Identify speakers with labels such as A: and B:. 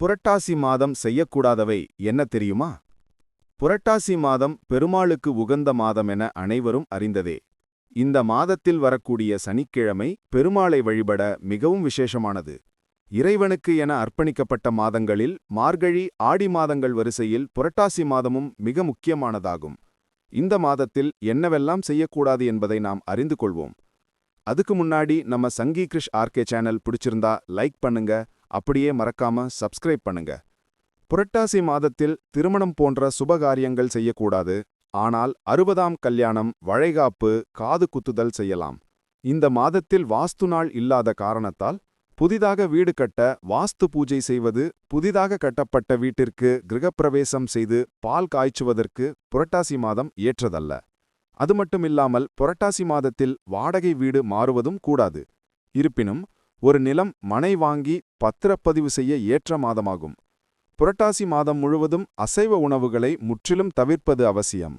A: புரட்டாசி மாதம் செய்யக்கூடாதவை என்ன தெரியுமா? புரட்டாசி மாதம் பெருமாளுக்கு உகந்த மாதம் என அனைவரும் அறிந்ததே. இந்த மாதத்தில் வரக்கூடிய சனிக்கிழமை பெருமாளை வழிபட மிகவும் விசேஷமானது. இறைவனுக்கு என அர்ப்பணிக்கப்பட்ட மாதங்களில் மார்கழி ஆடி மாதங்கள் வரிசையில் புரட்டாசி மாதமும் மிக முக்கியமானதாகும். இந்த மாதத்தில் என்னவெல்லாம் செய்யக்கூடாது என்பதை நாம் அறிந்து கொள்வோம். அதுக்கு முன்னாடி நம்ம சங்கி கிருஷ் ஆர்கே சேனல் பிடிச்சிருந்தா லைக் பண்ணுங்க அப்படியே மறக்காம சப்ஸ்கிரைப் பண்ணுங்க. புரட்டாசி மாதத்தில் திருமணம் போன்ற சுபகாரியங்கள் செய்யக்கூடாது. ஆனால் அறுபதாம் கல்யாணம் வளைகாப்பு காது குத்துதல் செய்யலாம். இந்த மாதத்தில் வாஸ்து நாள் இல்லாத காரணத்தால் புதிதாக வீடு கட்ட வாஸ்து பூஜை செய்வது புதிதாக கட்டப்பட்ட வீட்டிற்கு கிரகப்பிரவேசம் செய்து பால் காய்ச்சுவதற்கு புரட்டாசி மாதம் ஏற்றதல்ல. அது மட்டுமில்லாமல் புரட்டாசி மாதத்தில் வாடகை வீடு மாறுவதும் கூடாது. இருப்பினும் ஒரு நிலம் மனை வாங்கி பத்திரப்பதிவு செய்ய ஏற்ற மாதமாகும். புரட்டாசி மாதம் முழுவதும் அசைவ உணவுகளை முற்றிலும் தவிர்ப்பது அவசியம்.